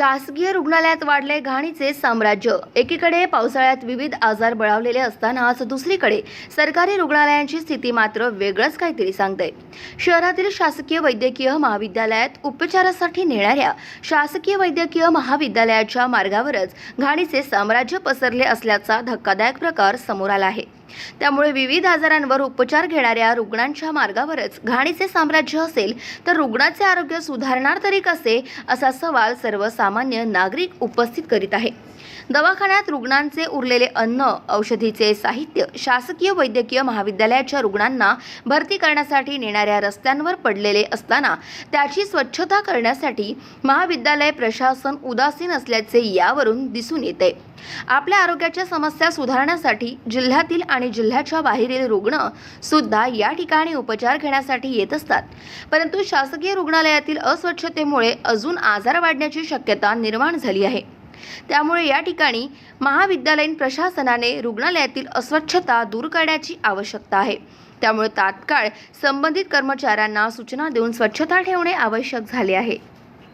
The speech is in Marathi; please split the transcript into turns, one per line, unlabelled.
शासकीय रुग्णालयात वाढले घाणीचे साम्राज्य. एकीकडे पावसाळ्यात विविध आजार बळावलेले असतानाच दुसरीकडे सरकारी रुग्णालयांची स्थिती मात्र वेगळंच काहीतरी सांगते शहरातील शासकीय वैद्यकीय महाविद्यालयात उपचारासाठी नेणाऱ्या शासकीय वैद्यकीय महाविद्यालयाच्या मार्गावरच घाणीचे साम्राज्य पसरले असल्याचा धक्कादायक प्रकार समोर आला आहे. त्यामुळे विविध आजारांवर उपचार घेणाऱ्या रुग्णांच्या मार्गावरच घाणीचे साम्राज्य असेल तर रुग्णाचे आरोग्य सुधारणार तरी कसे असा सवाल सर्वसामान्य नागरिक उपस्थित करीत आहे. दवाखान्यात रुग्णांचे उरलेले अन्न औषधीचे साहित्य शासकीय वैद्यकीय महाविद्यालयाच्या रुग्णांना भरती करण्यासाठी नेणाऱ्या रस्त्यांवर पडलेले असताना त्याची स्वच्छता करण्यासाठी महाविद्यालय प्रशासन उदासीन असल्याचे यावरून दिसून येते. आपल्या आरोग्याच्या समस्या सुधारण्यासाठी जिल्ह्यातील आणि जिल्ह्याच्या बाहेरील रुग्ण सुद्धा या ठिकाणी उपचार घेण्यासाठी येत असतात. परंतु शासकीय रुग्णालयातील अस्वच्छतेमुळे अजून आजार वाढण्याची शक्यता निर्माण झाली आहे. त्यामुळे या ठिकाणी महाविद्यालयीन प्रशासनाने रुग्णालयातील अस्वच्छता दूर करण्याची आवश्यकता आहे. त्यामुळे तात्काळ संबंधित कर्मचाऱ्यांना सूचना देऊन स्वच्छता ठेवणे आवश्यक झाले आहे.